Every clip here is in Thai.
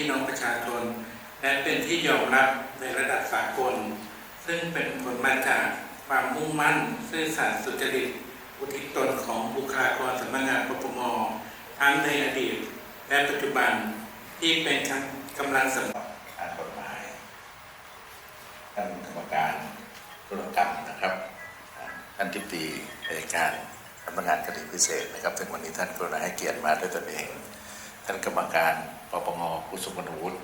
พี่น้องประชาชนและเป็นที่ยอมรับในระดับสากล ซึ่งเป็นผลมาจากความมุ่งมั่น ซื่อสัตย์สุจริต อุทิศตนของบุคลากรสำนักงานปปงทั้งในอดีต และปัจจุบันที่เป็นกำลังสำคัญทางกฎหมายท่านกรรมการธุรกรรมนะครับท่านทิบดีอัยการสำนักงานคดีพิเศษนะครับถึงวันนี้ท่านกรุณาให้เกียรติมาด้วยตนเอง ท่านกรรมการปปง คุณวุฒิ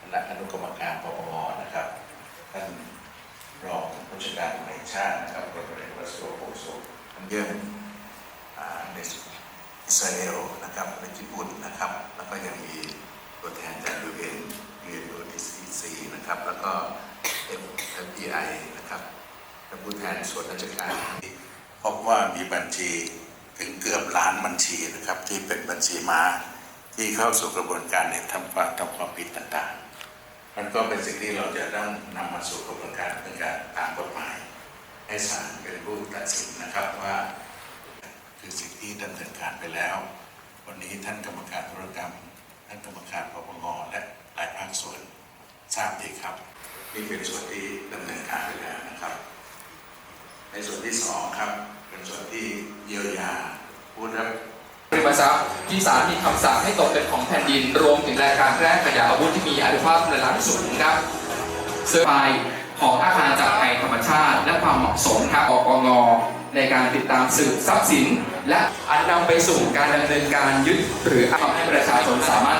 คณะอนุกรรมการปปงนะครับท่านรองผู้จัดการตำรวจแห่งชาตินะครับพลตำรเอกวสิโรโภสุท่านเยี่ยมอ่าในอิสราเอลนะครับในญี่ปุ่นนะครับ แล้วก็ยังมีตัวแทนจาก UN UNODC นโอทีซีนะครับ แล้วก็ FPI นะครับและผู้แทนส่วนราชการพบว่ามีบัญชีถึงเกือบล้านบัญชีนะครับที่เป็นบัญชีม้า ที่เข้าสู่กระบวนการในทำความทำความผิดต่างๆ มันก็เป็นสิ่งที่เราจะต้องนำมาสู่กระบวนการเป็นการตามกฎหมาย ให้ศาลเป็นผู้ตัดสินนะครับว่า คือสิ่งที่ดำเนินการไปแล้ว วันนี้ท่านกรรมการธุรกรรม ท่านกรรมการปปงและหลายภาคส่วนทราบดีครับนี่เป็นส่วนที่ดำเนินการไปแล้วนะครับ ในส่วนที่สองครับ เป็นส่วนที่เยียวยาผู้รับ ริมทรัพย์ที่ศาลมีคำสั่งให้ตกเป็นของแผ่นดิน รวมถึงรายการแพร่ขยะอาวุธที่มีอานุภาพระดับสูงครับเสื้อไฟของอาคารจากภัยธรรมชาติ และความเหมาะสมครับอปงในการติดตามสืบทรัพย์สิน และอันนำไปสู่การดำเนินการยึดหรือทำให้ประชาชนสามารถ